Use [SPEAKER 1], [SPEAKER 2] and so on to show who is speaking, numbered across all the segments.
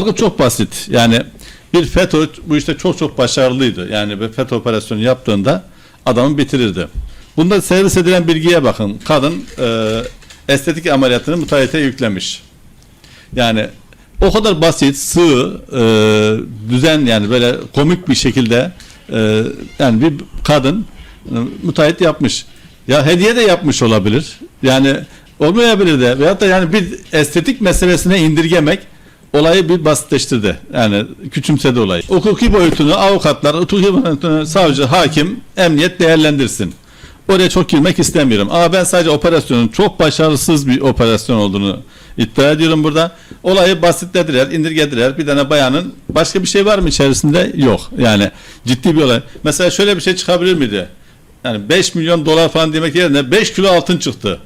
[SPEAKER 1] algı çok basit. Yani bir FETÖ bu işte çok çok başarılıydı. Yani bir FETÖ operasyonu yaptığında adamı bitirirdi. Bunda servis edilen bilgiye bakın. Kadın e, estetik ameliyatını müteahhite yüklemiş. Yani o kadar basit, sığ, e, düzen yani böyle komik bir şekilde e, yani bir kadın e, müteahhit yapmış. Ya hediye de yapmış olabilir. Yani olmayabilir de veyahut da yani bir estetik meselesine indirgemek olayı bir basitleştirdi. Yani küçümsedi olayı. Hukuki boyutunu avukatlar, hukuki boyutunu savcı, hakim, emniyet değerlendirsin. Oraya çok girmek istemiyorum. Ama ben sadece operasyonun çok başarısız bir operasyon olduğunu iddia ediyorum burada. Olayı basitlediler, indirgediler. Bir tane bayanın başka bir şey var mı içerisinde? Yok. Yani ciddi bir olay. Mesela şöyle bir şey çıkabilir miydi? Yani 5 milyon dolar falan demek yerine 5 kilo altın çıktı.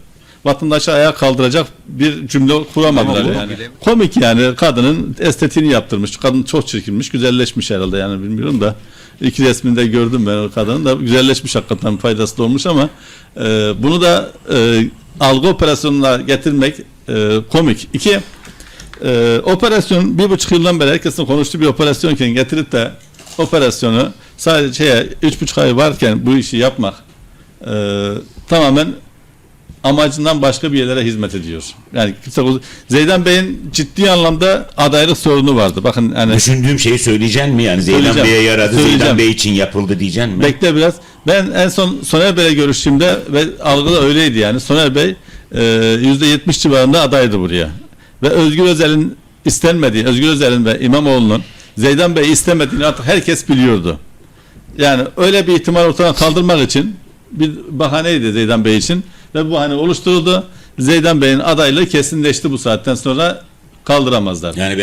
[SPEAKER 1] Vatandaşı ayağa kaldıracak bir cümle kuramadılar
[SPEAKER 2] Ama
[SPEAKER 1] yani. Komik yani kadının estetiğini yaptırmış. Kadın çok çirkinmiş, güzelleşmiş herhalde yani bilmiyorum da. İki resmini de gördüm ben o kadının da güzelleşmiş hakikaten faydası da olmuş ama e, bunu da e, algı operasyonuna getirmek e, komik. İki, e, operasyon bir buçuk yıldan beri herkesin konuştuğu bir operasyonken getirip de operasyonu sadece şeye üç buçuk ay varken bu işi yapmak e, tamamen amacından başka bir yerlere hizmet ediyor. Yani kimse Zeydan Bey'in ciddi anlamda adaylık sorunu vardı. Bakın yani
[SPEAKER 2] Düşündüğüm şeyi söyleyecekin mi yani? Zeydan. Bey'e yaradı. Zeydan Bey için yapıldı diyeceksin mi?
[SPEAKER 1] Bekle biraz. Ben en son Soner Bey'le görüştüğümde ve algıda öyleydi yani. Soner Bey e, yüzde yetmiş civarında adaydı buraya. Ve Özgür Özel'in istenmediği, Özgür Özel'in ve İmamoğlu'nun Zeydan Bey'i istemediğini artık herkes biliyordu. Yani öyle bir ihtimal ortadan kaldırmak için bir bahaneydi Zeydan Bey için ve bu bahane oluşturuldu. Zeydan Bey'in adaylığı kesinleşti bu saatten sonra kaldıramazlar.
[SPEAKER 2] Yani ben